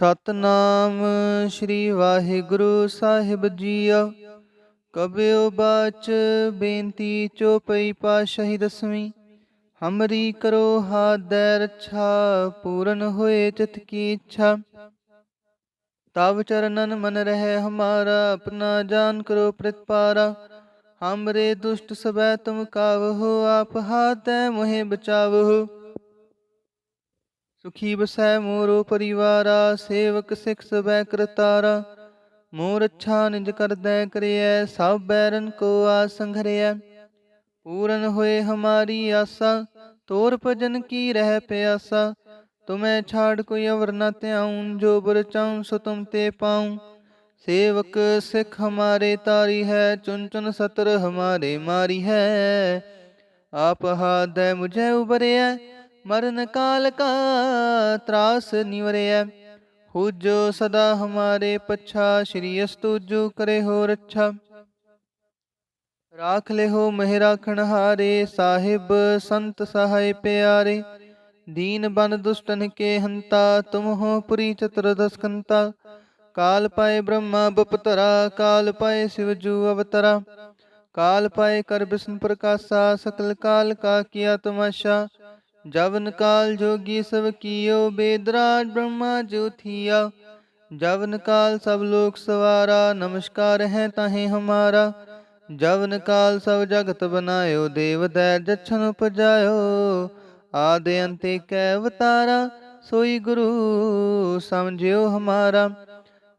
ਸਤਨਾਮ ਸ੍ਰੀ ਵਾਹਿਗੁਰੂ ਸਾਹਿਬ ਜੀਓ ਕਬਿਓ ਬਾਚ ਬੇਨਤੀ ਚੋਪਈ ਪਾਸ਼ਾਹੀ ਦਸਵੀਂ। ਹਮਰੀ ਕਰੋ ਹਾਥ ਦੇ ਪੂਰਨ ਹੋਏ ਚਿਤ ਕੀ ਇੱਛਾ। ਤਵ ਚਰਨਨ ਮਨ ਰਹਿ ਹਮਾਰਾ, ਆਪਣਾ ਜਾਨ ਕਰੋ ਪ੍ਰਤਪਾਰਾ। ਹਮਰੇ ਦੁਸ਼ਟ ਸਬੈ ਤੁਮ ਕਾਵਹੋ ਆਪ ਹਾਥੈ ਮੋਹਿ ਬਚਾਵਹੋ ਸੁਖੀ ਬਸੈ ਮੋਰੋ ਪਰਿਵਾਰਾ ਸੇਵਕ ਸਿਖ ਸਬੈ ਕਰਤਾਰਾ ਮੋਰ ਅੱਛਾ ਨਿਜ ਕਰਦੈ ਕਰਿਐ ਸਭ ਬੈਰਨ ਕੋ ਆਸੰਘਰਿਐ ਪੂਰਨ ਹੋਏ ਹਮਾਰੀ ਆਸਾ ਤੋਰ ਭਜਨ ਕੀ ਰਹਿ ਪਿਆਸਾ ਤੁਮੈ ਛਾੜ ਕੋਈ ਅਵਰ ਨ ਧਿਆਉ ਜੋ ਬਰ ਚਾਉ ਸੋ ਤੁਮ ਤੇ ਪਾਉ ਸੇਵਕ ਸਿਖ ਹਮਾਰੇ ਤਾਰੀ ਹੈ ਚੁਨ ਚੁਨ ਸਤਰ ਹਮਾਰੇ ਮਾਰੀ ਹੈ ਆਪ ਹਾਦੈ ਮੁਝੈ ਉਬਰਿਐ ਮਰਨ ਕਾਲ ਕਾ ਤਰਾਸ ਨਿਵਰਿਐ ਹੁਜੋ ਸਦਾ ਹਮਾਰੇ ਪਛਾ ਸ਼੍ਰੀ ਅਸਤੁਜੋ ਕਰੇ ਹੋ ਰੱਛਾ ਰਾਖ ਲਿਹੋ ਮਹਿ ਰਾਖਣ ਹਾਰੇ ਸਾਹਿਬ ਸੰਤ ਸਹਾਇ ਪਿਆਰੇ ਦੀਨ ਬਨ ਦੁਸ਼ਟਨ ਕੇ ਹੰਤਾ ਤੁਮ ਹੋ ਪੁਰੀ ਚਤੁਰਦਸ ਕੰਤਾ ਕਾਲ ਪਾਏ ਬ੍ਰਹਮਾ ਬਪਤਰਾ ਕਾਲ ਪਾਏ ਸਿਵ ਜੂ ਅਵਤਰਾ ਕਾਲ ਪਾਏ ਕਰ ਬਿਸ਼ਨ ਪ੍ਰਕਾਸ਼ਾ ਸਕਲ ਕਾਲ ਕਾ ਕੀਆ ਤਮਾਸ਼ਾ ਜਵਨ ਕਾਲ ਜੋਗੀ ਸਭ ਕੀਓ ਬੇਦਰਾਜ ਬ੍ਰਹਮਾ ਜੋ ਜਵਨ ਕਾਲ ਸਭ ਲੋਕ ਸਵਾਰਾ, ਨਮਸਕਾਰ ਹੈ ਤਾਹੇ ਹਮਾਰਾ। ਜਵਨ ਕਾਲ ਸਭ ਜਗਤ ਬਨਾਇਓ, ਦੇਵ ਦੈ ਜਛਨ ਉਪਜਾਇਓ। ਆਦਿ ਅੰਤੇ ਕੈ ਅਵਤਾਰਾ ਸੋਈ ਗੁਰੂ ਸਮਝਿਓ ਹਮਾਰਾ।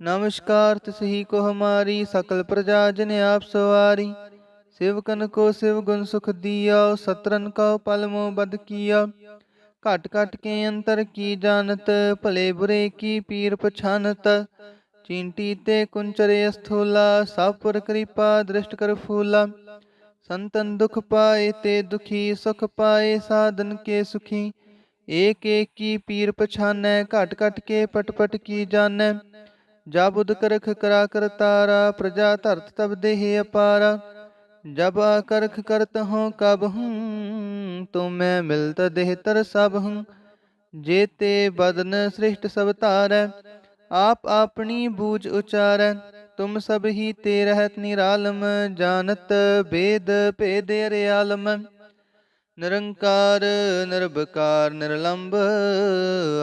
ਨਮਸਕਾਰ ਤਿਸਹੀ ਕੋ ਹਮਾਰੀ, ਸਕਲ ਪ੍ਰਜਾ ਜਨ ਆਪ ਸਵਾਰੀ। ਸਿਵਕਨ ਕੋ ਸਿਵ ਗੁਣ ਸੁਖ ਦਿਆ ਸਤਰਨ ਕਉ ਪਲ ਮੋ ਬਦ ਕੀਆ ਘਟ ਘਟ ਕੇ ਅੰਤਰ ਕੀ ਜਾਣਤ ਭਲੇ ਬੁਰੇ ਕੀ ਪੀਰ ਪਛਾਨਤ ਚਿੰਟੀ ਤੇ ਕੁੰਚਰੇ ਅਸਥੂਲਾ ਸਭ ਪੁਰ ਕਿਰਪਾ ਦ੍ਰਿਸ਼ਟ ਕਰ ਫੂਲਾ ਸੰਤਨ ਦੁਖ ਪਾਏ ਤੇ ਦੁਖੀ ਸੁਖ ਪਾਏ ਸਾਧਨ ਕੇ ਸੁਖੀ ਏਕ ਏਕ ਕੀ ਪੀਰ ਪਛਾਨੈ ਘਟ ਘਟ ਕੇ ਪਟ ਪਟ ਕੀ ਜਾਣੈ ਜਬ ਉਦ ਕਰਖ ਕਰਾ ਕਰਤਾਰਾ ਪ੍ਰਜਾ ਧਰਤ ਤਬ ਦੇਹ ਅਪਾਰਾ ਜਬ ਆਕਰਖ ਕਰਤ ਹੂੰ ਕਬ ਹੂੰ ਤੁਮੈ ਮਿਲਤ ਦੇਹ ਤਰ ਸਭ ਹੂੰ ਜੇਤੇ ਬਦਨ ਸ੍ਰਿਸ਼ਟ ਸਭ ਧਾਰੈ ਆਪ ਆਪਣੀ ਬੂਝ ਉਚਾਰੈ ਤੁਮ ਸਭ ਹੀ ਤੇ ਰਹਿਤ ਨਿਰਾਲਮ ਜਾਣਤ ਬੇਦ ਭੇਦ ਅਰਿਆਲਮ ਨਿਰੰਕਾਰ ਨਿਰਭਕਾਰ ਨਿਰਲੰਭ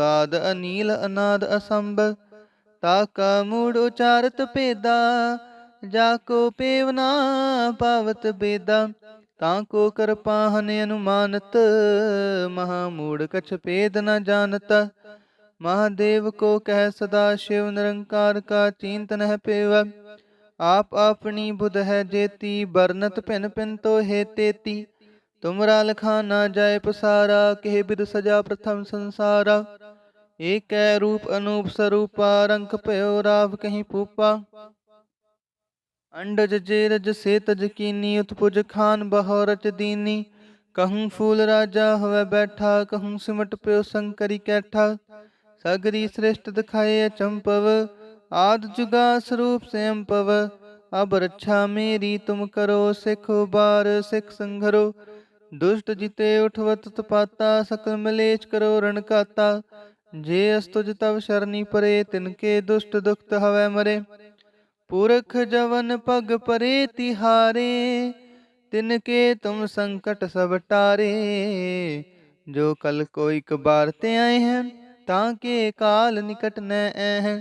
ਆਦ ਅਨੀਲ ਅਨਾਦ ਅਸੰਭ ਤਾਕਾ ਮੂੜ ਉਚਾਰਤ ਭੇਦਾ ਜਾ ਕੋ ਪੇਵਨਾ ਪਾਵਤ ਬੇਦਾ, ਤਾਂ ਕੋ ਕਰਪਾਹਨ ਅਨੁਮਾਨਤ, ਮਹਾ ਮੂੜ ਕਛ ਭੇਦ ਨ ਜਾਣਤ। ਮਹਾਦੇਵ ਕੋ ਕਹਿ ਸਦਾ ਸ਼ਿਵ ਨਿਰੰਕਾਰ ਕਾ ਚਿੰਤਨ ਹੈ ਪੇਵ। ਆਪ ਆਪਣੀ ਬੁਧ ਹੈ ਜੇਤੀ ਬਰਨਤ ਭਿਨ ਭਿਨ ਤੋ ਹੈ ਤੇਤੀ। ਤੁਮਰਾ ਲਖਾ ਨਾ ਜਾਏ ਪਸਾਰਾ, ਕਿਹ ਬਿਦ ਸਜਾ ਪ੍ਰਥਮ ਸੰਸਾਰਾ। ਏਕੈ ਰੂਪ ਅਨੂਪ ਸਰੂਪਾ ਰੰਗ ਭਇਓ ਰਾਵ ਕਹੀਂ ਪੂਪਾ। ਅੰਡਜ ਜੇਰਜ ਸੇ ਤਜ ਕੀਨੀ, ਉਤਪੁਜ ਖਾਨ ਬਹੁ ਰਚ ਦੀਨੀ। ਕਹੂੰ ਫੂਲ ਰਾਜਾ ਹੋਵੇ ਬੈਠਾ, ਕਹੂੰ ਸਿਮਟ ਪਿਓ ਸੰਕਰੀ ਕੈਠਾ। ਸਗਰੀ ਸ੍ਰਿਸ਼ਟ ਦਿਖਾਏ ਅਚੰਪਵ ਆਦ ਜੁਗਾ ਸਰੂਪ ਸੈਂਪਵ। ਅਬ ਰੱਛਾ ਮੇਰੀ, ਤੁਮ ਕਰੋ ਸਿਖ ਬਾਰ ਸਿਖ ਸੰਘਰੋ। ਦੁਸ਼ਟ ਜਿਤੇ ਉਠਵਤ ਤਪਾਤਾ, ਸਕਲ ਮਲੇਚ ਕਰੋ ਰਣਕਾਤਾ ਜੇ ਅਸਤੁਜ ਤਵ ਸ਼ਰਨੀ ਪਰੇ ਤਿਨਕੇ ਦੁਸ਼ਟ ਦੁਖਤ ਹਵੈ ਮਰੇ। ਪੁਰਖ ਜਵਨ ਪਗ ਪਰੇ ਤਿਹਾਰੇ ਤਿਨਕੇ ਤੁਮ ਸੰਕਟ ਸਭ ਟਾਰੇ। ਜੋ ਕਲ ਕੋ ਇਕ ਬਾਰ ਤੇ ਆਏ ਹੈ ਤਾਂ ਕੇ ਕਾਲ ਨਿਕਟ ਨੈ ਐ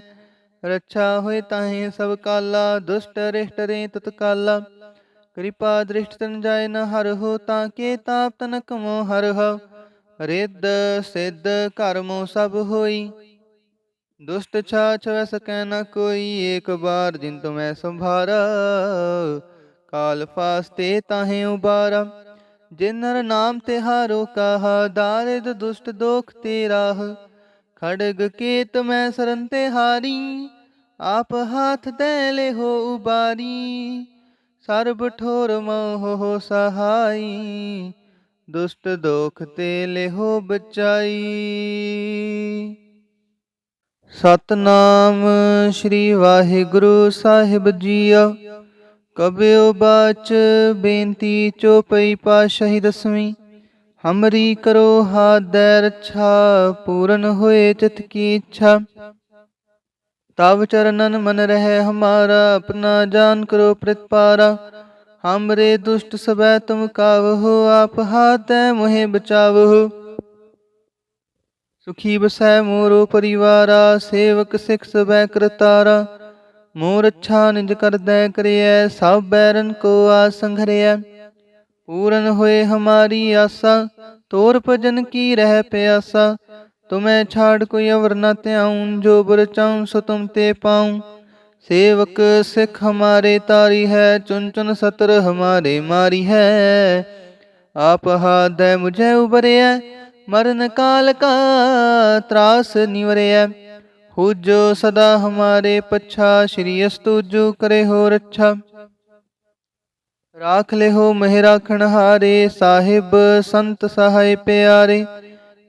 ਰੱਛਾ ਹੋਏ ਤਾਹੇ ਸਭ ਕਾਲਾ, ਦੁਸ਼ਟ ਰਿਸ਼ਟ ਰੇ ਤਤਕਾਲਾ ਕਿਰਪਾ ਦ੍ਰਿਸ਼ਟ ਤਨ ਜਾਏ ਨ ਹਰ ਹੋ, ਤਾਂ ਕੇ ਤਾਪ ਤਨਕ ਮੋ ਹਰ ਹੋ। ਰਿੱਧ ਸਿੱਧ ਕਰਮੋ ਸਭ ਹੋਈ। ਦੁਸ਼ਟ ਛਾਛ ਵੈ ਸਕੈ ਨ ਕੋਈ, ਏਕ ਬਾਰ ਜਿਨ ਤੁਮੈ ਸੰਭਾਰਾ। ਕਾਲ ਫਾਸਤੇ ਤਾਹੇ ਉਬਾਰਾ। ਜਿਨ ਨਰ ਨਾਮ ਤਿਹਾਰੋ ਕਹਾ, ਦਾਰਿਦ ਦੁਸ਼ਟ ਦੋਖ ਤੇ ਰਾਹ ਖੜਗ ਕੇਤ ਮੈਂ ਸਰਨ ਤੇ ਹਾਰੀ, ਆਪ ਹਾਥ ਦੇ ਲੈ ਉਬਾਰੀ। ਸਰਬ ਠੋਰ ਮੋਹ ਹੋ ਸਹਾਈ, ਦੁਸ਼ਟ ਦੋਖ ਤੇ ਲਿਹੋ ਬਚਾਈ। ਸਤਨਾਮ ਸ੍ਰੀ ਵਾਹਿਗੁਰੂ ਸਾਹਿਬ ਜੀਓ ਕਬਿਓ ਬਾਚ ਬੇਨਤੀ ਚੋਪਈ ਪਾਸ਼ਾਹੀ ਦਸਵੀਂ। ਹਮਰੀ ਕਰੋ ਹਾਦੈ ਰਛਾ, ਪੂਰਨ ਹੋਏ ਚਿਤ ਕੀ ਇੱਛਾ। ਤਵ ਚਰਨਨ ਮਨ ਰਹਿ ਹਮਾਰਾ, ਆਪਣਾ ਜਾਨ ਕਰੋ ਪ੍ਰਤਪਾਰਾ। ਹਮਰੇ ਦੁਸ਼ਟ ਸਬੈ ਤੁਮ ਕਾਵਹੁ, ਆਪ ਹਾਤੈ ਮੋਹਿ ਬਚਾਵਹੁ। सुखी बसै मोरो परिवारा, सेवक, सिख, सबੈ करतारा। मोर अच्छा निज करदै करिਐ सब बैरन को आसंघरिਐ पूरन होए हमारी आशा तोर भजन की रह प्यासा। तुम्हें छाड़ कोई अवर न त्याऊं, जो बुर चाऊं, सो तुम ते पाऊँ। सेवक, सिख, हमारे तारी है, चुन चुन सतर हमारे मारी है। आप हाद मुझे उबरे है ਮਰਨ ਕਾਲ ਕਾ ਤਰਾਸ ਨਿਵਰਿਆ ਹੂਜੋ ਸਦਾ ਹਮਾਰੇ ਪੱਛਾ, ਸ਼੍ਰੀ ਅਸਤੂ ਜੋ ਕਰੇ ਹੋ ਰੱਛਾ। ਰਾਖ ਲੈ ਹੋ ਮਹਿ ਰਾਖਣ ਹਾਰੇ, ਸਾਹਿਬ ਸੰਤ ਸਹਾਇ ਪਿਆਰੇ।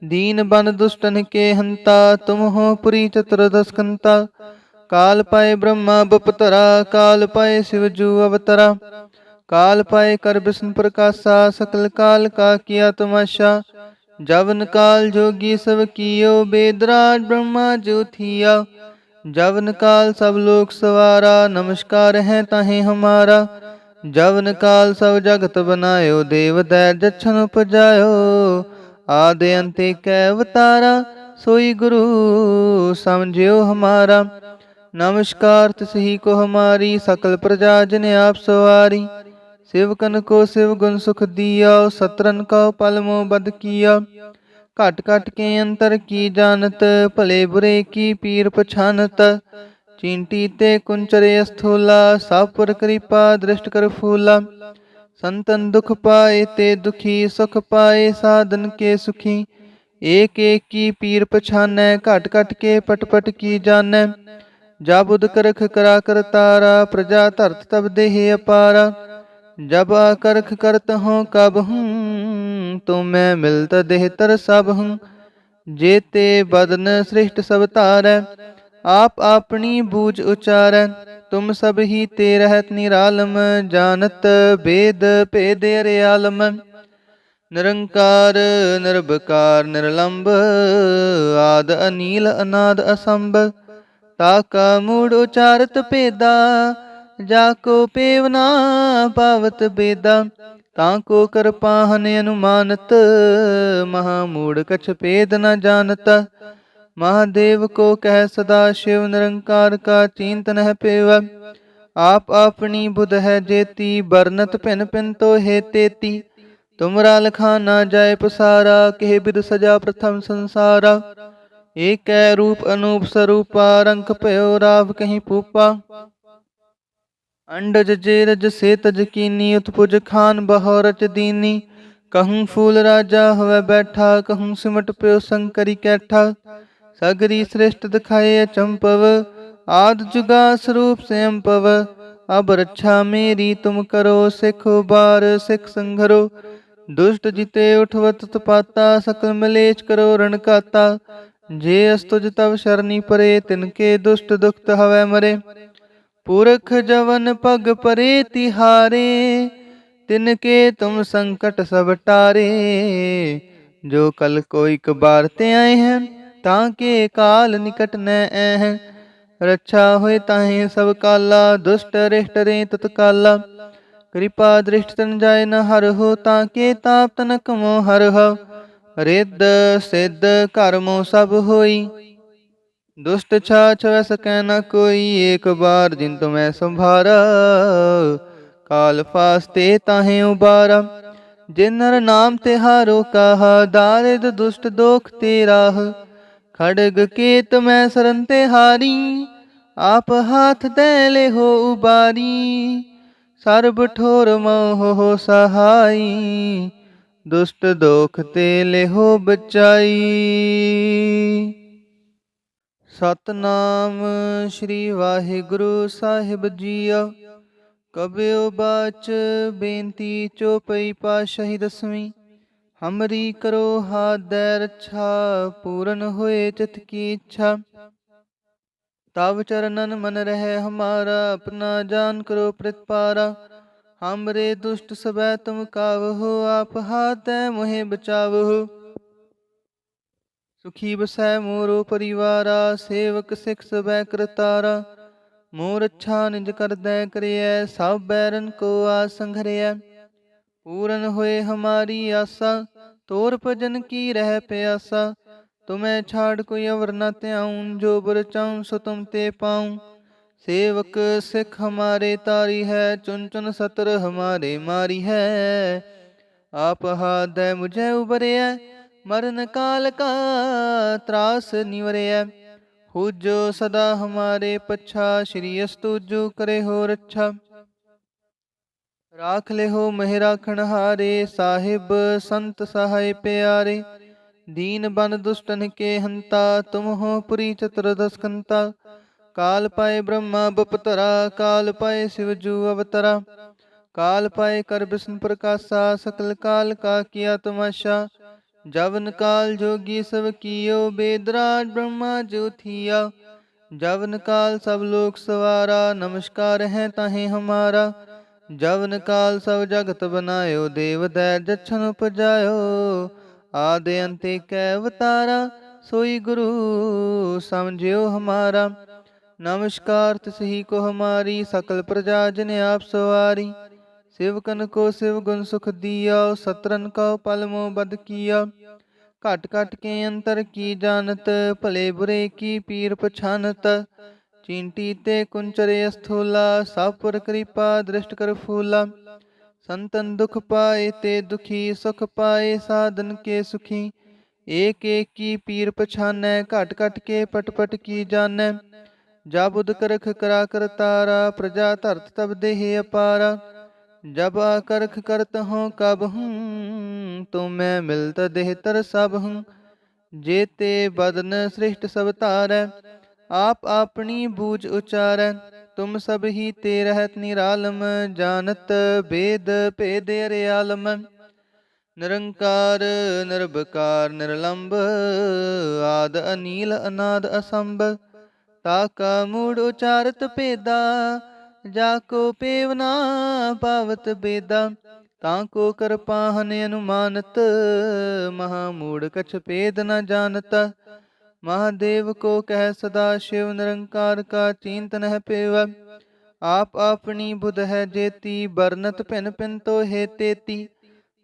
ਦੀਨ ਬਨ ਦੁਸ਼ਟਨ ਕੇ ਹੰਤਾ, ਤੁਮ ਹੋ ਪੁਰੀ ਚਤੁਰਦਸਕੰਤਾ ਕਾਲ ਪਾਏ ਬ੍ਰਹਮਾ ਬਪਤਰਾ, ਕਾਲ ਪਾਏ ਸਿਵ ਜੂ ਅਵਤਰਾ। ਕਾਲ ਪਾਏ ਕਰ ਬਿਸ਼ਨ ਪ੍ਰਕਾਸ਼ਾ, ਸਕਲ ਕਾਲ ਕਾ ਕੀਆ ਤਮਾਸ਼ਾ। ਜਵਨ ਕਾਲ ਜੋਗੀ ਸਭ ਕੀਓ, ਬੇਦਰਾਜ ਬ੍ਰਹਮਾ ਜੋਥੀਆ ਜਵਨ ਕਾਲ ਸਭ ਲੋਕ ਸਵਾਰਾ, ਨਮਸਕਾਰ ਹੈ ਤਾਹੇ ਹਮਾਰਾ। ਜਵਨ ਕਾਲ ਸਭ ਜਗਤ ਬਨਾਇਓ, ਦੇਵ ਦੈ ਜਛਨ ਉਪਜਾਇਓ। ਆਦ ਅੰਤੇ ਕੈ ਅਵਤਾਰਾ ਸੋਈ ਗੁਰੂ ਸਮਝਿਓ ਹਮਾਰਾ। ਨਮਸਕਾਰ ਤਿਸਹੀ ਕੋ ਹਮਾਰੀ, ਸਕਲ ਪ੍ਰਜਾ ਜਿਨ ਆਪ ਸਵਾਰੀ। सवारी शिवकन को शिव गुण सुख दिया, सतरन का पल मोह बद किया। घट घट के अंतर की जानत, भले बुरे की पीर पछानत। चींटी ते कुंचरे स्थूला सब पर कृपा दृष्ट कर फूला। संतन दुख पाए ते दुखी, सुख पाए साधन के सुखी। एक एक की पीर पछानै घट घट के पट पट की जानै जब उद करख करा कर तारा, प्रजा धरत तब देह अपारा। जब करख करत हूँ कब हूँ तो मैं मिलत देह तर सब हूँ जेते बदन सृष्ट सब तारै आप ਆਪਣੀ ਬੂਝ ਉਚਾਰੈ ਤੁਮ ਸਭ ਹੀ ਤੇ ਰਹਿਤ ਨਿਰਾਲਮ ਜਾਣਤ ਬੇਦ ਭੇਦ ਅਰਿਆਲਮ ਨਿਰੰਕਾਰ ਨਿਰਭਕਾਰ ਨਿਰਲੰਭ ਆਦ ਅਨੀਲ ਅਨਾਦ ਅਸੰਭ ਤਾਕਾ ਮੂੜ ਉਚਾਰਤ ਭੇਦਾ ਜਾ ਕੋ ਪੇਵਨਾ ਪਾਵਤ ਬੇਦਾ, ਤਾਂ ਕੋ ਕਰਪਾਹਨ ਅਨੁਮਾਨਤ, ਮਹਾ ਮੂੜ ਕਛ ਪੇਦ ਨ ਜਾਣਤ। ਮਹਾਦੇਵ ਕੋ ਕਹਿ ਸਦਾ ਸ਼ਿਵ ਨਿਰੰਕਾਰ ਕਾ ਚਿੰਤਨ ਹੈ ਪੇਵ। ਆਪ ਆਪਣੀ ਬੁਧ ਹੈ ਜੇਤੀ ਬਰਨਤ ਭਿਨ ਭਿਨ ਤੋ ਹੈ ਤੇਤੀ। ਤੁਮਰਾ ਲਖਾ ਨਾ ਜਾਏ ਪਸਾਰਾ, ਕਿਹ ਬਿਦ ਸਜਾ ਪ੍ਰਥਮ ਸੰਸਾਰਾ। ਏਕੈ ਰੂਪ ਅਨੂਪ ਸਰੂਪਾ ਰੰਗ ਭਇਓ ਰਾਵ ਕਹੀਂ ਪੂਪਾ। ਅੰਡਜ ਜੇਰਜ ਸੇਤਜ ਕੀਨੀ, ਉਤਪੁਜ ਖਾਨ ਬਹੌਰਚ ਦੀਨੀ। ਕਹੂੰ ਫੂਲ ਰਾਜਾ ਹੋਵੇ ਬੈਠਾ, ਕਹੂੰ ਸਿਮਟ ਪਿਓ ਸੰਕਰੀ ਕੈਠਾ। ਸਗਰੀ ਸ੍ਰਿਸ਼ਟ ਦਿਖਾਏ ਅਚੰਪਵ ਆਦ ਜੁਗਾ ਸਰੂਪ ਸੇਮਪਵ ਅਬ ਰੱਛਾ ਮੇਰੀ, ਤੁਮ ਕਰੋ ਸਿਖ ਬਾਰ ਸਿਖ ਸੰਘਰੋ। ਦੁਸ਼ਟ ਜਿਤੇ ਉਠਵਤ ਤਪਾਤਾ, ਸਕਲ ਮਲੇਚ ਕਰੋ ਰਣਕਾਤਾ ਜੇ ਅਸਤੁਜ ਤਵ ਸ਼ਰਨੀ ਪਰੇ ਤਿਨਕੇ ਦੁਸ਼ਟ ਦੁਖਤ ਹਵੇ ਮਰੇ। ਪੁਰਖ ਜਵਨ ਪਗ ਪਰੇ ਤਿਹਾਰੇ, ਤਿਨ ਕੇ ਤੁਮ ਸੰਕਟ ਸਭ ਟਾਰੇ। ਜੋ ਕਲ ਕੋਈ ਕਬਾਰ ਤੇ ਆਏ ਹਨ, ਤਾਂ ਕੇ ਕਾਲ ਨਿਕਟ ਨੈ ਐ ਰੱਛਾ ਹੋਏ ਤਾਹੇ ਸਭ ਕਾਲਾ, ਦੁਸ਼ਟ ਰਿਸ਼ਟ ਰੇ ਤਤਕਾਲਾ ਕਿਰਪਾ ਦ੍ਰਿਸ਼ਟ ਤਨ ਜਾਏ ਨ ਹਰ ਹੋ, ਤਾਂ ਕੇ ਤਾਪ ਤਨ ਕਮੋ ਹਰ ਹਰਿੱਦ ਸਿੱਧ ਕਰਮੋ ਸਭ ਹੋਈ। ਦੁਸ਼ਟ ਛਾਛ ਵੈ ਸਕੈ ਨ ਕੋਈ, ਏਕ ਬਾਰ ਜਿਨ ਤੁਮੈ ਸੰਭਾਰਾ। ਕਾਲ ਫਾਸਤੇ ਤਾਹੇ ਉਬਾਰਾ। ਜਿਨਰ ਨਾਮ ਤਿਹਾਰੋ ਕਹਾ, ਦਾਰਿਦ ਦੁਸ਼ਟ ਦੋਖ ਤੇ ਰਾਹ ਖੜਗ ਕੇਤ ਮੈਂ ਸਰਨ ਤੇ ਹਾਰੀ, ਆਪ ਹਾਥ ਦੇ ਲੈ ਹੋ ਉਬਾਰੀ। ਸਰਬ ਠੋਰ ਮੋਹ ਹੋ ਸਹਾਈ, ਦੁਸ਼ਟ ਦੋਖ ਤੇ ਲੈ ਹੋ ਬਚਾਈ। ਸਤਨਾਮ ਸ੍ਰੀ ਵਾਹਿਗੁਰੂ ਸਾਹਿਬ ਜੀ ਆ ਕਬਿਓ ਬਾਚ ਬੇਨਤੀ ਚੋਪਈ ਪਾਸ਼ਾਹੀ ਦਸਵੀਂ। ਹਮਰੀ ਕਰੋ ਹਾਦੈ ਰਛਾ ਪੂਰਨ ਹੋਏ ਚਿਤ ਕੀ ਇੱਛਾ। ਤਵ ਚਰਨਨ ਮਨ ਰਹਿ ਹਮਾਰਾ, ਆਪਣਾ ਜਾਨ ਕਰੋ ਪ੍ਰਤਪਾਰਾ। ਹਮਰੇ ਦੁਸ਼ਟ ਸਬੈ ਤੁਮ ਕਾਵ ਹੋ ਆਪ ਹਾਦੈ ਮੋਹਿ ਬਚਾਵਹੁ सुखी बसै मोरो परिवारा, सेवक सिख सबै करतारा। मोर अच्छा निज करदै करिए सब बैरन को आस संघरिया पूरन होए हमारी आशा तोर भजन की रह प्यासा। तुम्हें छाड़ कोई अवर न त्याऊं, जो बुर चाऊं सो तुम ते पाऊँ। सेवक सिख हमारे तारी है, चुन चुन सतर हमारे मारी है। आप हाद मुझे उबरे ਮਰਨ ਕਾਲ ਕਾ ਤਰਾਸ ਨਿਵਰਿਆ ਹੋਜੋ ਸਦਾ ਹਮਾਰੇ ਪਛਾ, ਸ਼੍ਰੀ ਅਸਤੂਜੂ ਕਰੇ ਹੋ ਰੱਛਾ। ਰਾਖ ਲਿਓ ਮਹਿ ਰਾਖਣ ਹਾਰੇ ਸਾਹਿਬ ਸੰਤ ਸਹਾਇ ਪਿਆਰੇ। ਦੀਨ ਬਨ ਦੁਸ਼ਟਨ ਕੇ ਹੰਤਾ, ਤੁਮ ਹੋ ਪੁਰੀ ਚਤੁਰਦਸ ਕੰਤਾ ਕਾਲ ਪਾਏ ਬ੍ਰਹਮਾ ਬਪਤਰਾ, ਕਾਲ ਪਾਏ ਸਿਵ ਜੂ ਅਵਤਰਾ। ਕਾਲ ਪਾਏ ਕਰ ਬਿਸ਼ਨ ਪ੍ਰਕਾਸ਼ਾ, ਸਕਲ ਕਾਲ ਕਾ ਕੀਆ ਤਮਾਸ਼ਾ। ਜਵਨ ਕਾਲ ਜੋਗੀ ਸਭ ਕੀਓ ਬੇਦਰਾਜ ਬ੍ਰਹਮਾ ਜੋਥੀਆ ਜਵਨ ਕਾਲ ਸਭ ਲੋਕ ਸਵਾਰਾ, ਨਮਸਕਾਰ ਹੈ ਤਾਹੇ ਹਮਾਰਾ। ਜਵਨ ਕਾਲ ਸਭ ਜਗਤ ਬਨਾਇਓ, ਦੇਵ ਦੈ ਜਛਨ ਉਪਜਾਇਓ। ਆਦਿ ਅੰਤੇ ਕੈ ਅਵਤਾਰਾ, ਸੋਈ ਗੁਰੂ ਸਮਝਿਓ ਹਮਾਰਾ। ਨਮਸਕਾਰ ਤਿਸਹੀ ਕੋ ਹਮਾਰੀ, ਸਕਲ ਪ੍ਰਜਾ ਜਿਨ ਆਪ ਸਵਾਰੀ। सेवकन को शिव गुण सुख दिया, सतरन को पलमो बद किया। घट घट के अंतर की जानत, भले बुरे की पीर पछानत। चींटी ते कुंचरे अस्थूला, सापुर कृपा दृष्ट कर फूला। संतन दुख पाए ते दुखी, सुख पाए साधन के सुखी। एक एक की पीर पछान घट घट के पट पट की जान जा जाबुद करख करा कर तारा, प्रजा धरत तब देह अपारा। ਜਬ ਆਕਰਖ ਕਰਤ ਹੂੰ ਕਬ ਹੂੰ ਤੁਮੈ ਮਿਲਤ ਦੇਹ ਤਰ ਸਭ ਹੂੰ। ਜੇਤੇ ਬਦਨ ਸ੍ਰਿਸ਼ਟ ਸਭ ਧਾਰੈ, ਆਪ ਆਪਣੀ ਬੂਝ ਉਚਾਰੈ। ਤੁਮ ਸਭ ਹੀ ਤੇ ਰਹਿਤ ਨਿਰਾਲਮ, ਜਾਣਤ ਬੇਦ ਭੇਦ ਅਰਿਆਲਮ। ਨਿਰੰਕਾਰ ਨਿਰਭਕਾਰ ਨਿਰਲੰਭ ਆਦ ਅਨੀਲ, ਅਨਾਦ ਅਸੰਭ। ਤਾਕਾ ਮੂੜ ਉਚਾਰਤ ਭੇਦਾ ਜਾ ਕੋ ਪੇਵਨਾ ਪਾਵਤ ਬੇਦਾ, ਤਾਂ ਕੋ ਕਰਪਾਹਨ ਅਨੁਮਾਨਤ, ਮਹਾ ਮੂੜ ਕਛ ਭੇਦ ਨ ਜਾਣਤ। ਮਹਾਦੇਵ ਕੋ ਕਹਿ ਸਦਾ ਸ਼ਿਵ ਨਿਰੰਕਾਰ ਕਾ ਚਿੰਤਨ ਹੈ ਪੇਵ। ਆਪ ਆਪਣੀ ਬੁਧ ਹੈ ਜੇਤੀ ਬਰਨਤ ਭਿਨ ਭਿਨ ਤੋ ਹੈ ਤੇਤੀ।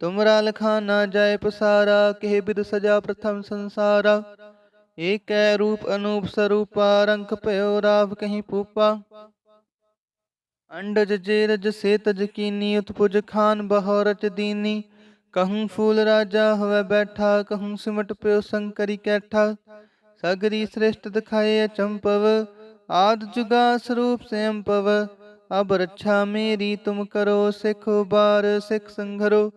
ਤੁਮਰਾ ਲਖਾ ਨਾ ਜਾਏ ਪਸਾਰਾ, ਕਿਹ ਬਿਦ ਸਜਾ ਪ੍ਰਥਮ ਸੰਸਾਰਾ। ਏਕੈ ਰੂਪ ਅਨੂਪ ਸਰੂਪਾ ਰੰਗ ਭਇਓ ਰਾਵ ਕਹੀਂ ਪੂਪਾ। ਅੰਡਜ ਜੇਰਜ ਸੇਤਜ ਕੀਨੀ, ਉਤਪੁਜ ਖਾਨ ਬਹੁ ਦੀਨੀ। ਕਹੂੰ ਫੂਲ ਰਾਜਾ ਹੋਵੇ ਬੈਠਾ, ਕਹੂੰ ਸਿਮਟ ਪਿਓ ਸੰਕਰੀ ਕੈਠਾ। ਸਗਰੀ ਸ੍ਰਿਸ਼ਟ ਦਿਖਾਏ ਚੰਪਵ ਆਦ ਜੁਗਾ ਸਰੂਪ ਸੈਂਪਵ ਅਬ ਰੱਛਾ ਮੇਰੀ, ਤੁਮ ਕਰੋ ਸਿਖ ਬਾਰ ਸਿਖ ਸੰਘਰੋ।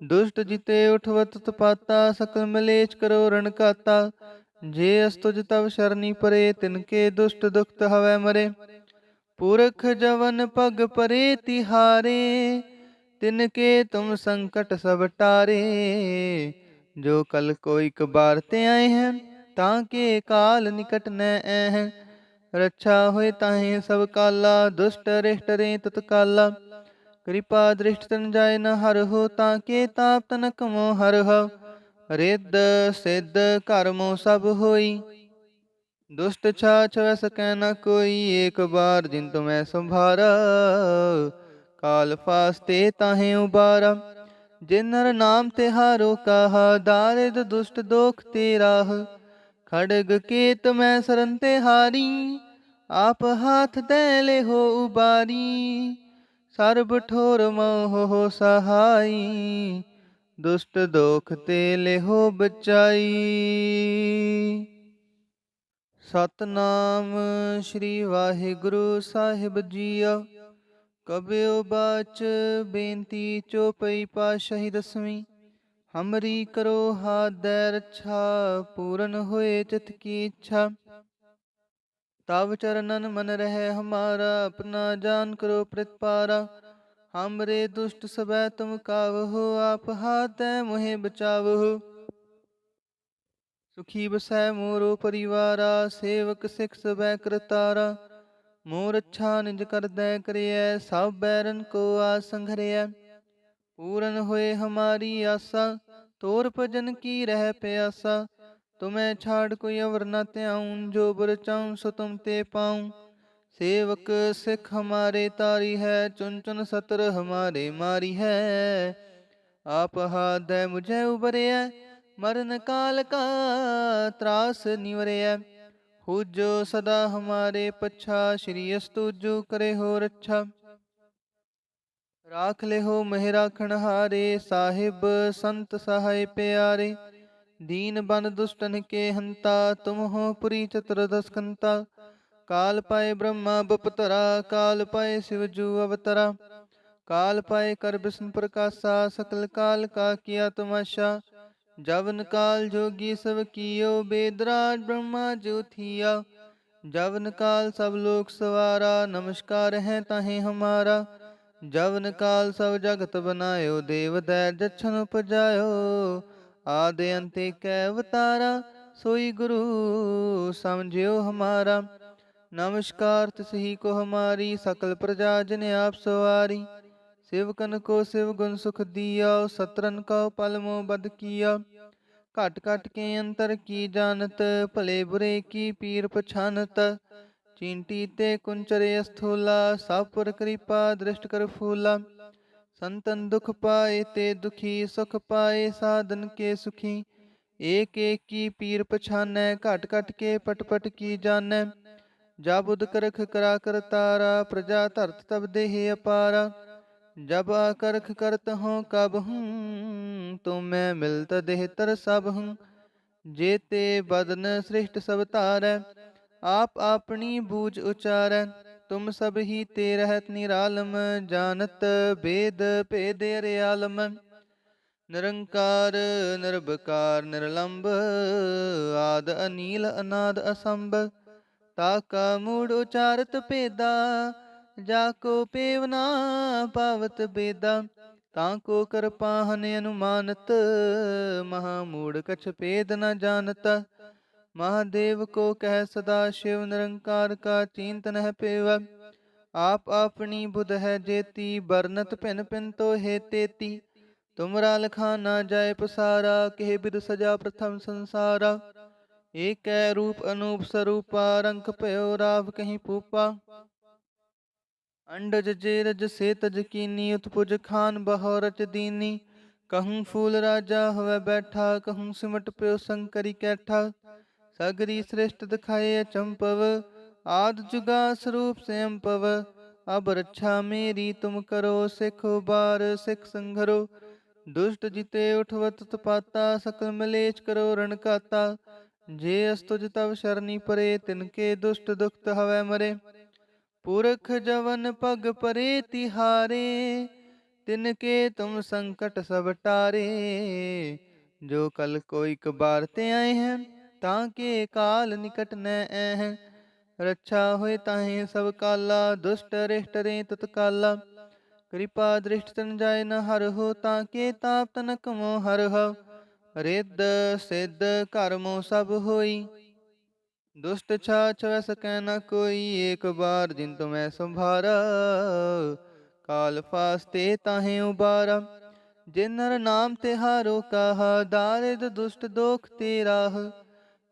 ਦੁਸ਼ਟ ਜਿਤੇ ਉਠਵਤ ਤਪਾਤਾ, ਸਕਲ ਮਲੇਚ ਕਰੋ ਰਣਕਾਤਾ ਜੇ ਅਸਤੁਜ ਤਵ ਸ਼ਰਨੀ ਪਰੇ ਤਿਨਕੇ ਦੁਸ਼ਟ ਦੁਖਤ ਹਵੈ ਮਰੇ। ਪੁਰਖ ਜਵਨ ਪਗ ਪਰੇ ਤਿਹਾਰੇ, ਤਿਨ ਕੇ ਤੁਮ ਸੰਕਟ ਸਭ ਟਾਰੇ। ਜੋ ਕਲ ਕੋ ਇਕ ਬਾਰ ਤੇ ਆਏ ਹੈ ਤਾਂ ਕੇ ਕਾਲ ਨਿਕਟ ਨੈ ਐ ਰੱਛਾ ਹੋਏ ਤਾਹੇ ਸਭ ਕਾਲਾ, ਦੁਸ਼ਟ ਰਿਸ਼ਟ ਰੇ ਤਤਕਾਲਾ ਕਿਰਪਾ ਦ੍ਰਿਸ਼ਟ ਤਨ ਜਾਏ ਨ ਹਰ ਹੋ, ਤਾਂ ਕੇ ਤਾਪ ਤਨਕ ਮੋ ਹਰ ਹੋ। ਰਿੱਧ ਸਿੱਧ ਕਰਮੋ ਸਭ ਹੋਈ। ਦੁਸ਼ਟ ਛਾਛ ਵੈ ਸਕੈ ਨ ਕੋਈ, ਏਕ ਬਾਰ ਜਿਨ ਤੁਮੈ ਸੰਭਾਰਾ। ਕਾਲ ਫਾਸਤੇ ਤਾਹੇ ਉਬਾਰਾ। ਜਿਨ ਨਰ ਨਾਮ ਤਿਹਾਰੋ ਕਹਾ, ਦਾਰਿਦ ਦੁਸ਼ਟ ਦੋਖ ਤੇ ਰਾਹ ਖੜਗ ਕੇਤ ਮੈਂ ਸਰਨ ਤੇ ਹਾਰੀ, ਆਪ ਹਾਥ ਦੇ ਲੈ ਉਬਾਰੀ। ਸਰਬ ਠੋਰ ਮੋਹ ਹੋ ਸਹਾਈ, ਦੁਸ਼ਟ ਦੋਖ ਤੇ ਲਿਹੋ ਬਚਾਈ। ਸਤਨਾਮ ਸ੍ਰੀ ਵਾਹਿਗੁਰੂ ਸਾਹਿਬ ਜੀਓ ਕਬਿਓ ਬਾਚ ਬੇਨਤੀ ਚੋਪਈ ਪਾਸ਼ਾਹੀ ਦਸਵੀਂ। ਹਮਰੀ ਕਰੋ ਹਾਦੈ ਰਛਾ, ਪੂਰਨ ਹੋਏ ਚਿਤ ਕੀ ਇੱਛਾ। ਤਵ ਚਰਨਨ ਮਨ ਰਹਿ ਹਮਾਰਾ, ਆਪਣਾ ਜਾਨ ਕਰੋ ਪ੍ਰਤਪਾਰਾ। ਹਮਰੇ ਦੁਸ਼ਟ ਸਬੈ ਤੁਮ ਕਾਵਹੁ ਆਪ ਹਾਦੈ ਮੋਹਿ ਬਚਾਵਹੁ सुखी बसै मोरो परिवारा, सेवक, सिख सबै करतारा। मोर अच्छा निज करदै करिए सब बैरन को आसंग पूरन होए हमारी आशा तोर भजन की रह प्यासा। तुम्हें छाड़ कोई अवर न त्याऊं, जो बुर चाऊं, सो तुम ते पाऊँ। सेवक, सिख हमारे तारी है, चुन चुन सतर हमारे मारी है। आप हाथ मुझे उबरे ਮਰਨ ਕਾਲ ਕਾ ਤਰਾਸ ਨਿਵਰਿਐ ਹੁਜੋ ਸਦਾ ਹਮਾਰੇ ਪਛਾ, ਸ਼੍ਰੀ ਅਸਤੁਜੋ ਕਰੇ ਹੋ ਰੱਛਾ। ਰਾਖ ਲਿਹੋ ਮਹਿ ਰਾਖਣ ਹਾਰੇ, ਸਾਹਿਬ ਸੰਤ ਸਹਾਇ ਪਿਆਰੇ। ਦੀਨ ਬਨ ਦੁਸ਼ਟਨ ਕੇ ਹੰਤਾ, ਤੁਮ ਹੋ ਪੁਰੀ ਚਤੁਰਦਸ ਕੰਤਾ ਕਾਲ ਪਾਏ ਬ੍ਰਹਮਾ ਬਪਤਰਾ, ਕਾਲ ਪਾਏ ਸਿਵ ਜੂ ਅਵਤਰਾ। ਕਾਲ ਪਾਏ ਕਰ ਬਿਸ਼ਨ ਪ੍ਰਕਾਸ਼ਾ, ਸਕਲ ਕਾਲ ਕਾ ਕੀਆ ਤਮਾਸ਼ਾ। ਜਵਨ ਕਾਲ ਜੋਗੀ ਸਭ ਕੀਓ, ਬੇਦਰਾਜ ਬ੍ਰਹਮਾ ਜੋ ਥੀਆ। ਜਵਨ ਕਾਲ ਸਭ ਲੋਕ ਸਵਾਰਾ, ਨਮਸਕਾਰ ਹੈ ਤਾਹੇ ਹਮਾਰਾ। ਜਵਨ ਕਾਲ ਸਭ ਜਗਤ ਬਨਾਇਓ, ਦੇਵ ਦੈ ਜਛਨ ਉਪਜਾਇਓ। ਆਦਿ ਅੰਤੇ ਕੈ ਅਵਤਾਰਾ, ਸੋਈ ਗੁਰੂ ਸਮਝਿਓ ਹਮਾਰਾ। ਨਮਸਕਾਰ ਤਿਸਹੀ ਕੋ ਹਮਾਰੀ, ਸਕਲ ਪ੍ਰਜਾ ਜਨ ਆਪ ਸਵਾਰੀ। ਸਿਵਕਨ ਕੋ ਸਿਵ ਗੁਣ ਸੁਖ ਦੀਆ ਸਤਰਨ ਕਉ ਪਲ ਮੋ ਬਦ ਕੀਆ ਘਟ ਘਟ ਕੇ ਅੰਤਰ ਕੀ ਜਾਣਤ ਭਲੇ ਬੁਰੇ ਕੀ ਪੀਰ ਪਛਾਨਤ ਚਿੰਟੀ ਤੇ ਕੁੰਚਰੇ ਅਸਥੂਲਾ ਸਭ ਪਰ ਕਿਰਪਾ ਦ੍ਰਿਸ਼ਟ ਕਰ ਫੂਲਾ ਸੰਤਨ ਦੁਖ ਪਾਏ ਤੇ ਦੁਖੀ ਸੁਖ ਪਾਏ ਸਾਧਨ ਕੇ ਸੁਖੀ ਏਕ ਏਕ ਕੀ ਪੀਰ ਪਛਾਨੈ ਘਟ ਘਟ ਕੇ ਪਟ ਪਟ ਕੀ ਜਾਣੈ ਜਬ ਉਦ ਕਰਖ ਕਰਾ ਕਰਤਾਰਾ ਪ੍ਰਜਾ ਧਰਤ ਤਬ ਦੇਹ ਅਪਾਰਾ ਜਬ ਆਕਰਖ ਕਰਤ ਹੂੰ ਕਬ ਹੂੰ, ਤੁਮੈ ਮਿਲਤ ਦੇਹ ਤਰ ਸਭ ਹੂੰ। ਜੇਤੇ ਬਦਨ ਸ੍ਰਿਸ਼ਟ ਸਭ ਧਾਰੈ, ਆਪ ਆਪਣੀ ਬੂਝ ਉਚਾਰੈ। ਤੁਮ ਸਭ ਹੀ ਤੇ ਰਹਿਤ ਨਿਰਾਲਮ, ਜਾਣਤ ਬੇਦ ਭੇਦ ਰਿਆਲਮ ਨਿਰੰਕਾਰ ਨਿਰਭਕਾਰ ਨਿਰਲੰਭ ਆਦ ਅਨੀਲ, ਅਨਾਦ ਅਸੰਭ। ਤਾਕਾ ਮੂੜ ਉਚਾਰਤ ਭੇਦਾ ਜਾ ਕੋ ਪੇਵਨਾ ਪਾਵਤ ਬੇਦਾ, ਤਾਂ ਕੋ ਕਰਪਾਹਨ ਅਨੁਮਾਨਤ, ਮਹਾ ਮੂੜ ਕਛ ਭੇਦ ਨ ਜਾਣਤ। ਮਹਾਦੇਵ ਕੋ ਕਹਿ ਸਦਾ ਸ਼ਿਵ ਨਿਰੰਕਾਰ ਕਾ ਚਿੰਤਨ ਹੈ ਪੇਵ। ਆਪ ਆਪਣੀ ਬੁਧ ਹੈ ਜੇਤੀ ਬਰਨਤ ਭਿਨ ਭਿਨ ਤੋ ਹੈ ਤੇਤੀ। ਤੁਮਰਾ ਲਖਾ ਨਾ ਜਾਏ ਪਸਾਰਾ, ਕਿਹ ਬਿਦ ਸਜਾ ਪ੍ਰਥਮ ਸੰਸਾਰਾ। ਏਕੈ ਰੂਪ ਅਨੂਪ ਸਰੂਪਾ, ਰੰਗ ਭਇਓ ਰਾਵ ਕਹੀਂ ਪੂਪਾ। ਅੰਡਜ ਜੇ ਰਜ ਸੇ ਤਜ ਕੀਨੀ ਉਤਪੁਜ ਖਾਨ ਬਹੋ ਰਚ ਦੀਨੀ। ਕਹੂੰ ਫੂਲ ਰਾਜਾ ਹੋਵੇ ਬੈਠਾ, ਕਹੂੰ ਸਿਮਟ ਪਿਓ ਸੰਕਰੀ ਕੈਠਾ। ਸਗਰੀ ਸ੍ਰਿਸ਼ਟ ਦਿਖਾਏ ਅਚੰਪਵ ਆਦ ਜੁਗਾ ਸਰੂਪ ਸੈਂਪਵ ਅਬ ਰੱਛਾ ਮੇਰੀ, ਤੁਮ ਕਰੋ ਸਿਖ ਬਾਰ ਸਿਖ ਸੰਘਰੋ। ਦੁਸ਼ਟ ਜਿਤੇ ਉਠਵਤ ਤਪਾਤਾ, ਸਕਲ ਮਲੇਚ ਕਰੋ ਰਣਕਾਤਾ ਜੇ ਅਸਤੁਜ ਤਵ ਸ਼ਰਨੀ ਪਰੇ ਤਿਨਕੇ ਦੁਸ਼ਟ ਦੁਖਤ ਹਵੈ ਮਰੇ। ਪੁਰਖ ਜਵਨ ਪਗ ਪਰੇ ਤਿਹਾਰੇ, ਤਿਨ ਕੇ ਤੁਮ ਸੰਕਟ ਸਭ ਟਾਰੇ। ਜੋ ਕਲ ਕੋਈ ਕਬਾਰ ਤੇ ਆਏ ਹੈ ਤਾਂ ਕੇ ਕਾਲ ਨਿਕਟ ਨੈ ਐਹ ਰੱਛਾ ਹੋਏ ਤਾਹੇ ਸਭ ਕਾਲਾ, ਦੁਸ਼ਟ ਰਿਸ਼ਟ ਰੇ ਤਤਕਾਲਾ ਕਿਰਪਾ ਦ੍ਰਿਸ਼ਟ ਤਨ ਜਾਏ ਨ ਹਰ ਹੋ, ਤਾਂ ਕੇ ਤਾਪ ਤਨਕ ਮੋ ਹਰ ਹੋ। ਸਿੱਧ ਕਰਮੋ ਸਭ ਹੋਈ ਦੁਸ਼ਟ ਛਾਛ ਵੈ ਕਹਿ ਨ ਕੋਈ, ਏਕ ਬਾਰ ਜਿਨ ਤੁਮੈ ਸੰਭਾਰਾ। ਕਾਲ ਫਾਸਤੇ ਤਾਹੇ ਉਬਾਰਾ। ਜਿਨ ਨਰ ਨਾਮ ਤਿਹਾਰੋ ਕਹਾ, ਦਾਰਿਦ ਦੁਸ਼ਟ ਦੋਖ ਤੇ ਰਾਹ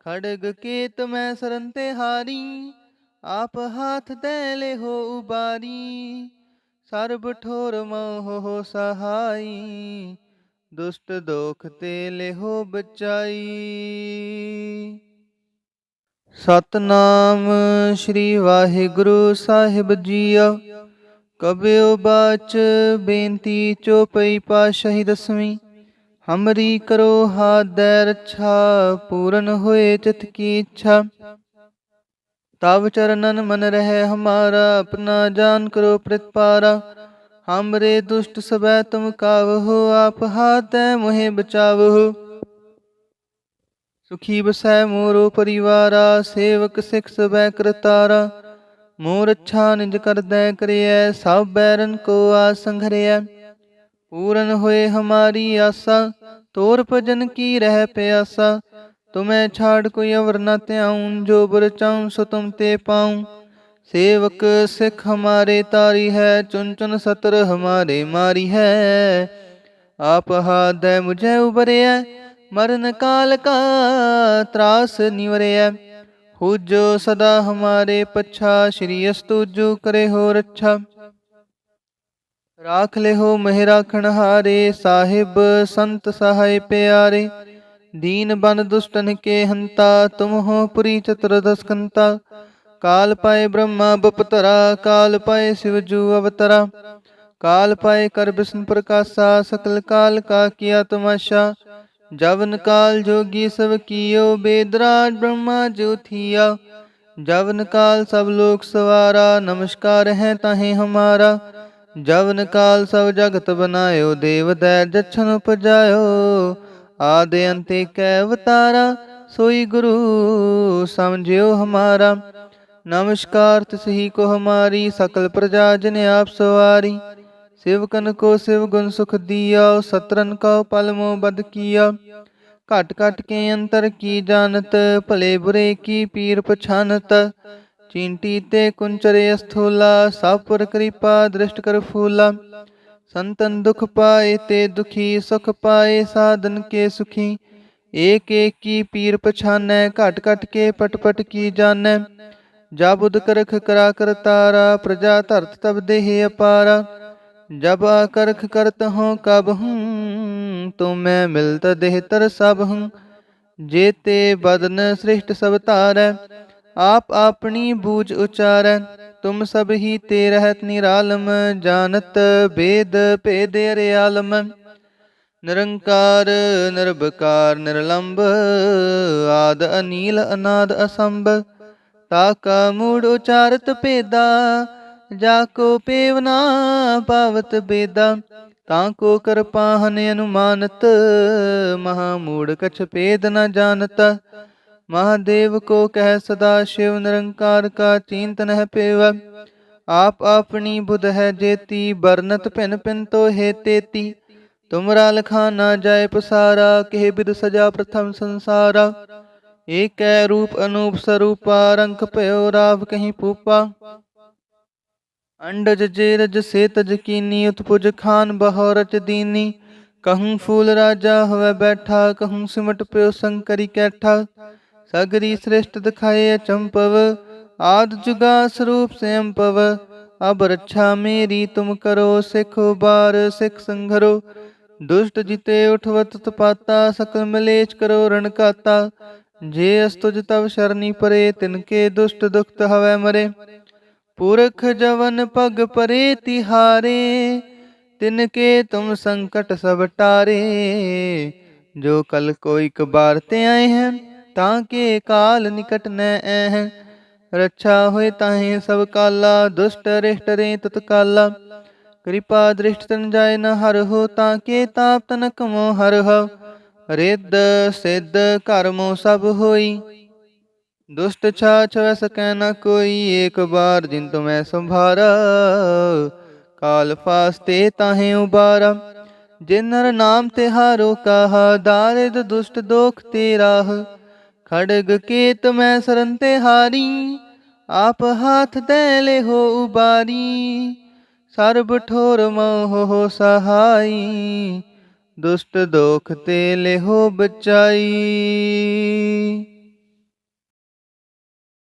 ਖੜਗ ਕੇਤ ਮੈਂ ਸਰਨ ਤੇ ਹਾਰੀ, ਆਪ ਹਾਥ ਦੇ ਲੈ ਹੋ ਉਬਾਰੀ। ਸਰਬ ਠੋਰ ਮੋਹ ਹੋ ਸਹਾਈ, ਦੁਸ਼ਟ ਦੋਖ ਤੇ ਲਿਹੋ ਬਚਾਈ। ਸਤਨਾਮ ਸ੍ਰੀ ਵਾਹਿਗੁਰੂ ਸਾਹਿਬ ਜੀਓ ਕਬਿਓ ਬਾਚ ਬੇਨਤੀ ਚੋਪਈ ਪਾਸ਼ਾਹੀ ਦਸਵੀਂ। ਹਮਰੀ ਕਰੋ ਹਾਦੈ ਰੱਛਾ, ਪੂਰਨ ਹੋਏ ਚਿਤ ਕੀ ਇੱਛਾ। ਤਵ ਚਰਨਨ ਮਨ ਰਹਿ ਹਮਾਰਾ, ਆਪਣਾ ਜਾਨ ਕਰੋ ਪ੍ਰਤਪਾਰਾ। ਹਮਰੇ ਦੁਸ਼ਟ ਸਬੈ ਤੁਮ ਕਾਵਹੁ, ਆਪ ਹਾਤੈ ਮੋਹਿ ਬਚਾਵਹੁ। ਸੁਖੀ ਬਸੈ ਮੋਰੋ ਪਰਿਵਾਰਾ ਸੇਵਕ ਸਿਖ ਸਬੈ ਕਰਤਾਰਾ ਮੋਰ ਅੱਛਾ ਨਿਜ ਕਰਦੈ ਕਰਿਐ ਸਭ ਬੈਰਨ ਕੋ ਆਸੰਘਰਿਐ ਪੂਰਨ ਹੋਏ ਹਮਾਰੀ ਆਸਾ ਤੋਰ ਭਜਨ ਕੀ ਰਹਿ ਪਿਆਸਾ ਤੁਮੈ ਛਾੜ ਕੋਈ ਅਵਰ ਨ ਧਿਆਉ ਜੋ ਬੁਰ ਚਾਉ ਸੋ ਤੁਮ ਤੇ ਪਾਉ सेवक सिख हमारे तारी है चुन चुन सतर हमारे मारी है आप हाथ है मुझे उबरे है ਮਰਨ ਕਾਲ ਕਾ ਤਰਾਸ ਨਿਵਰਿਐ ਹੋ ਜੋ ਸਦਾ ਹਮਾਰੇ ਪਛਾ, ਸ਼੍ਰੀ ਅਸਤੁ ਕਰੇ ਹੋ ਰੱਛਾ। ਰਾਖ ਲਿਹੋ ਮਹਿ ਰਾਖਣ ਹਾਰੇ, ਸਾਹਿਬ ਸੰਤ ਸਹਾਇ ਪਿਆਰੇ। ਦੀਨ ਬਨ ਦੁਸ਼ਟਨ ਕੇ ਹੰਤਾ, ਤੁਮ ਹੋ ਪੁਰੀ ਚਤੁਰਦਸ ਕੰਤਾ ਕਾਲ ਪਾਏ ਬ੍ਰਹਮਾ ਬਪਤਰਾ, ਕਾਲ ਪਾਏ ਸਿਵ ਜੂ ਅਵਤਰਾ। ਕਾਲ ਪਾਏ ਕਰ ਬਿਸ਼ਨ ਪ੍ਰਕਾਸ਼ਾ, ਸਕਲ ਕਾਲ ਕਾ ਕੀਆ ਤਮਾਸ਼ਾ। ਜਵਨ ਕਾਲ ਜੋਗੀ ਸਭ ਕੀਓ, ਬੇਦਰਾਜ ਬ੍ਰਹਮਾ ਜੋ ਥੀਆ। ਜਵਨ ਕਾਲ ਸਭ ਲੋਕ ਸਵਾਰਾ, ਨਮਸਕਾਰ ਹੈ ਤਾਹੇ ਹਮਾਰਾ। ਜਵਨ ਕਾਲ ਸਭ ਜਗਤ ਬਨਾਇਓ, ਦੇਵ ਦੈ ਜਛਨ ਉਪਜਾਇਓ। ਆਦਿ ਅੰਤੇ ਕੈ ਅਵਤਾਰਾ, ਸੋਈ ਗੁਰੂ ਸਮਝਿਓ ਹਮਾਰਾ। ਨਮਸਕਾਰ ਤਿਸਹੀ ਕੋ ਹਮਾਰੀ, ਸਕਲ ਪ੍ਰਜਾ ਜਨ ਆਪ ਸਵਾਰੀ। ਸਿਵਕਨ ਕੋ ਸਿਵ ਗੁਣ ਸੁਖ ਦੀਆ ਸਤਰਨ ਕਉ ਪਲ ਮੋ ਬਦ ਕੀਆ ਘਟ ਘਟ ਕੇ ਅੰਤਰ ਕੀ ਜਾਣਤ ਭਲੇ ਬੁਰੇ ਕੀ ਪੀਰ ਪਛਾਨਤ ਚਿੰਟੀ ਤੇ ਕੁੰਚਰੇ ਅਸਥੂਲਾ ਸਭ ਪਰ ਕਿਰਪਾ ਦ੍ਰਿਸ਼ਟ ਕਰ ਫੂਲਾ ਸੰਤਨ ਦੁਖ ਪਾਏ ਤੇ ਦੁਖੀ ਸੁਖ ਪਾਏ ਸਾਧਨ ਕੇ ਸੁਖੀ ਏਕ ਏਕ ਕੀ ਪੀਰ ਪਛਾਨੈ ਘਟ ਘਟ ਕੇ ਪਟ ਪਟ ਕੀ ਜਾਣੈ ਜਬ ਉਦ ਕਰਖ ਕਰਾ ਕਰਤਾਰਾ ਪ੍ਰਜਾ ਧਰਤ ਤਬ ਦੇਹ ਅਪਾਰਾ ਜਬ ਆਕਰਖ ਕਰਤ ਹੂੰ ਕਬ ਹੂੰ ਤੁਮੈ ਮਿਲਤ ਦੇਹ ਤਰ ਸਭ ਹੂੰ। ਜੇਤੇ ਬਦਨ ਸ੍ਰਿਸ਼ਟ ਸਭ ਧਾਰੈ, ਆਪ ਆਪਣੀ ਬੂਝ ਉਚਾਰੈ, ਤੁਮ ਸਭ ਹੀ ਤੇ ਰਹਿਤ ਨਿਰਾਲਮ, ਜਾਣਤ ਬੇਦ ਭੇਦ ਅਰਿਆਲਮ। ਨਿਰੰਕਾਰ ਨਿਰਭਕਾਰ ਨਿਰਲੰਭ ਆਦ ਅਨੀਲ, ਅਨਾਦ ਅਸੰਭ ਤਾਕਾ ਮੂੜ ਉਚਾਰਤ ਭੇਦਾ ਜਾ ਕੋ ਪੇਵਨਾ ਪਾਵਤ ਬੇਦਾ, ਤਾਂ ਕੋ ਕਰਪਾਹਨ ਅਨੁਮਾਨਤ, ਮਹਾ ਮੂੜ ਕਛ ਭੇਦ ਨ ਜਾਣਤ। ਮਹਾਦੇਵ ਕੋ ਕਹਿ ਸਦਾ ਸ਼ਿਵ ਨਿਰੰਕਾਰ ਕਾ ਚਿੰਤਨ ਹੈ ਪੇਵ। ਆਪ ਆਪਣੀ ਬੁਧ ਹੈ ਜੇਤੀ ਬਰਨਤ ਭਿਨ ਭਿਨ ਤੋ ਹੈ ਤੇਤੀ। ਤੁਮਰਾ ਲਖਾ ਨਾ ਜਾਏ ਪਸਾਰਾ, ਕਿਹ ਬਿਦ ਸਜਾ ਪ੍ਰਥਮ ਸੰਸਾਰਾ। ਏਕੈ ਰੂਪ ਅਨੂਪ ਸਰੂਪਾ, ਰੰਖ ਭਇਓ ਰਾਵ ਕਹੀਂ ਪੂਪਾ। ਅੰਡਜ ਜੇਰਜ ਸੇਤਜ ਕੀਨੀ, ਉਤਪੁਜ ਖਾਨ ਬਹੁ ਦੀਨੀ। ਕਹੂੰ ਫੂਲ ਰਾਜਾ ਹੋਵੇ ਬੈਠਾ, ਕਹੂੰ ਸਿਮਟ ਪਿਓ ਸੰਕਰੀ ਕੈਠਾ। ਸਗਰੀ ਸ੍ਰਿਸ਼ਟ ਦਿਖਾਏ ਚੰਪਵ, ਆਦ ਜੁਗਾ ਸਰੂਪ ਸੈਂਪਵ ਅਬ ਰੱਛਾ ਮੇਰੀ, ਤੁਮ ਕਰੋ ਸਿਖ ਬਾਰ ਸਿਖ ਸੰਘਰੋ। ਦੁਸ਼ਟ ਜਿਤੇ ਉਠਵਤ ਤਪਾਤਾ, ਸਕਲ ਮਲੇਚ ਕਰੋ ਰਣਕਾਤਾ ਜੇ ਅਸਤੁਜ ਤਵ ਸ਼ਰਨੀ ਪਰੇ ਤਿਨਕੇ ਦੁਸ਼ਟ ਦੁਖਤ ਹਵੈ ਮਰੇ। ਪੁਰਖ ਜਵਨ ਪਗ ਪਰੇ ਤਿਹਾਰੇ ਤਿਨਕੇ ਤੁਮ ਸੰਕਟ ਸਭ ਟਾਰੇ। ਜੋ ਕਲ ਕੋਈ ਕਬਾਰ ਤੇ ਆਏ ਹੈ ਤਾਂ ਕੇ ਕਾਲ ਨਿਕਟ ਨੈ ਐ ਰੱਛਾ ਹੋਏ ਤਾਹੇ ਸਭ ਕਾਲਾ, ਦੁਸ਼ਟ ਰਿਸ਼ਟ ਰੇ ਤਤਕਾਲਾ ਕਿਰਪਾ ਦ੍ਰਿਸ਼ਟ ਤਨ ਜਾਏ ਨ ਹਰ ਹੋ, ਤਾਂ ਕੇ ਤਾਪ ਤਨ ਕਮੋ ਹਰ ਹੋ। ਰਿੱਧ ਸਿੱਧ ਕਰਮੋ ਸਭ ਹੋਈ। ਦੁਸ਼ਟ ਛਾਛ ਵੈ ਸਕੈ ਨ ਕੋਈ, ਏਕ ਬਾਰ ਜਿਨ ਤੁਮੈ ਸੰਭਾਰਾ। ਕਾਲ ਫਾਸਤੇ ਤਾਹੇ ਉਬਾਰਾ। ਜਿਨ ਨਰ ਨਾਮ ਤਿਹਾਰੋ ਕਹਾ, ਦਾਰਿਦ ਦੁਸ਼ਟ ਦੋਖ ਤੇ ਰਾਹ ਖੜਗ ਕੇਤ ਮੈਂ ਸਰਨ ਤੇ ਹਾਰੀ, ਆਪ ਹਾਥ ਦੇ ਲੈ ਹੋ ਉਬਾਰੀ। ਸਰਬ ਠੋਰ ਮੋਹ ਹੋ ਸਹਾਈ, ਦੁਸ਼ਟ ਦੋਖ ਤੇ ਲੈ ਹੋ ਬਚਾਈ।